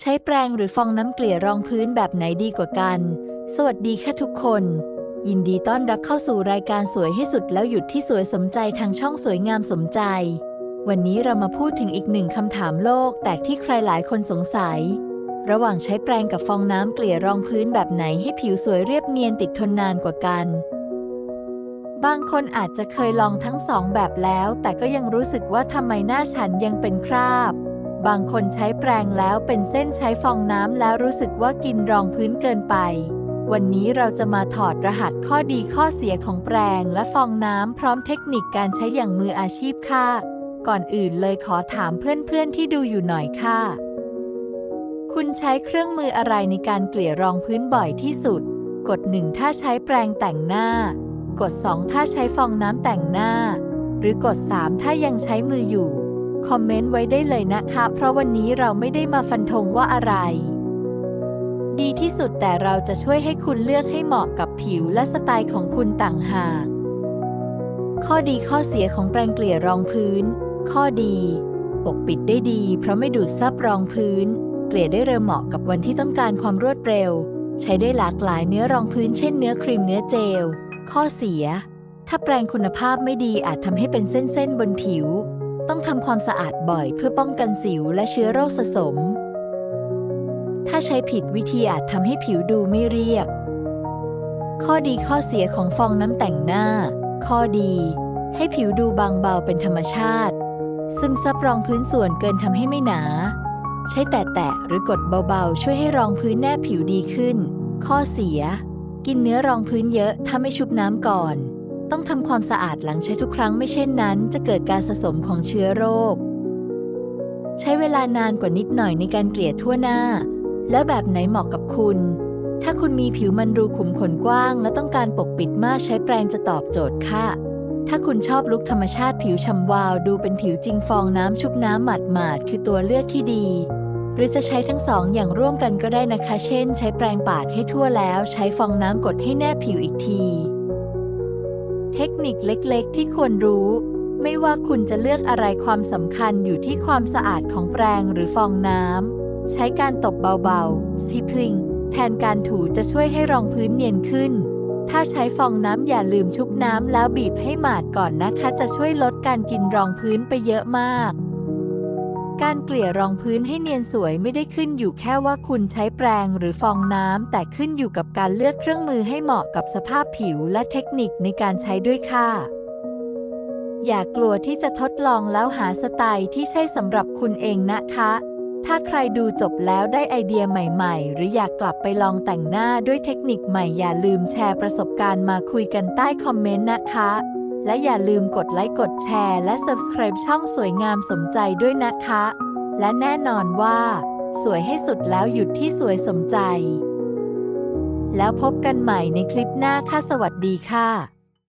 ใช้แปรงหรือฟองน้ำเกลี่ยรองพื้นแบบไหนดีกว่ากัน สวัสดีค่ะทุกคน ยินดีต้อนรับเข้าสู่รายการสวยให้สุดแล้วหยุดที่สวยสมใจทางช่องสวยงามสมใจ วันนี้เรามาพูดถึงอีกหนึ่งคำถามโลก แตกที่ใครหลายคนสงสัย ระหว่างใช้แปรงกับฟองน้ำเกลี่ยรองพื้นแบบไหนให้ผิวสวยเรียบเนียนติดทนนานกว่ากันบางคนอาจจะเคยลองทั้งสองแบบแล้ว แต่ก็ยังรู้สึกว่าทำไมหน้าฉันยังเป็นคราบ บางคนใช้แปรงแล้วเป็นเส้นใช้ฟองน้ำแล้วรู้สึกว่ากินรองพื้นเกินไป วันนี้เราจะมาถอดรหัสข้อดีข้อเสียของแปรงและฟองน้ำพร้อมเทคนิคการใช้อย่างมืออาชีพค่ะ ก่อนอื่นเลยขอถามเพื่อนๆที่ดูอยู่หน่อยค่ะ คุณใช้เครื่องมืออะไรในการเกลี่ยรองพื้นบ่อยที่สุด กด 1 ถ้าใช้แปรงแต่งหน้า กด 2 ถ้าใช้ฟองน้ำแต่งหน้า หรือกด 3 ถ้ายังใช้มืออยู่ คอมเมนต์ไว้ได้เลยนะคะ เพราะวันนี้เราไม่ได้มาฟันธงว่าอะไร ดีที่สุดแต่เราจะช่วยให้คุณเลือกให้เหมาะกับผิวและสไตล์ของคุณต่างหาก ข้อดีข้อเสียของแปรงเกลี่ยรองพื้น ข้อดี ปกปิดได้ดี เพราะไม่ดูดซับรองพื้น เกลี่ยได้เร็วเหมาะกับวันที่ต้องการความรวดเร็ว ใช้ได้หลากหลายเนื้อรองพื้นเช่นเนื้อครีมเนื้อเจล ข้อเสียถ้าแปรงคุณภาพไม่ดีอาจทำให้เป็นเส้นๆบนผิว ต้องทำความสะอาดบ่อยเพื่อป้องกันสิวและเชื้อโรคสะสม ถ้าใช้ผิดวิธีอาจทำให้ผิวดูไม่เรียบ ข้อดีข้อเสียของฟองน้ำแต่งหน้า ข้อดี ให้ผิวดูบางเบาเป็นธรรมชาติ ซึมซับรองพื้นส่วนเกินทำให้ไม่หนา ใช้แตะๆหรือกดเบาๆ ช่วยให้รองพื้นแนบผิวดีขึ้น ข้อเสีย กินเนื้อรองพื้นเยอะถ้าไม่ชุบน้ำก่อน ต้องทำความสะอาดหลังใช้ทุกครั้งไม่เช่นนั้น จะเกิดการสะสมของเชื้อโรค ใช้เวลานานกว่านิดหน่อยในการเกลี่ยทั่วหน้า แล้วแบบไหนเหมาะกับคุณ ถ้าคุณมีผิวมันรูขุมขนกว้าง และต้องการปกปิดมากใช้แปรงจะตอบโจทย์ค่ะ ถ้าคุณชอบลุคธรรมชาติผิวฉ่ำวาว ดูเป็นผิวจริงฟองน้ำชุบน้ำหมาดหมาดๆคือตัวเลือกที่ดี หรือจะใช้ทั้งสองอย่างร่วมกันก็ได้นะคะ เช่น ใช้แปรงปาดให้ทั่วแล้ว ใช้ฟองน้ำกดให้แนบผิวอีกที เทคนิคเล็กๆ ที่ควรรู้ ไม่ว่าคุณจะเลือกอะไรความสำคัญอยู่ที่ความสะอาดของแปรงหรือฟองน้ำ ใช้การตบเบาๆซีพลิง แทนการถูจะช่วยให้รองพื้นเนียนขึ้น ถ้าใช้ฟองน้ำอย่าลืมชุบน้ำแล้วบีบให้หมาดก่อนนะคะ จะช่วยลดการกินรองพื้นไปเยอะมาก การเกลี่ยรองพื้นให้เนียนสวยไม่ได้ขึ้นอยู่แค่ว่าคุณใช้แปรงหรือฟองน้ำ แต่ขึ้นอยู่กับการเลือกเครื่องมือให้เหมาะกับสภาพผิวและเทคนิคในการใช้ด้วยค่ะ อย่ากลัวที่จะทดลองแล้วหาสไตล์ที่ใช่สำหรับคุณเองนะคะ ถ้าใครดูจบแล้วได้ไอเดียใหม่ๆ หรืออยากกลับไปลองแต่งหน้าด้วยเทคนิคใหม่อย่าลืมแชร์ประสบการณ์มาคุยกันใต้คอมเมนต์นะคะ และอย่าลืมกดไลค์กดแชร์ และ Subscribe ช่องสวยงามสมใจด้วยนะคะ และแน่นอนว่า สวยให้สุดแล้วหยุดที่สวยสมใจ แล้วพบกันใหม่ในคลิปหน้าค่ะสวัสดีค่ะ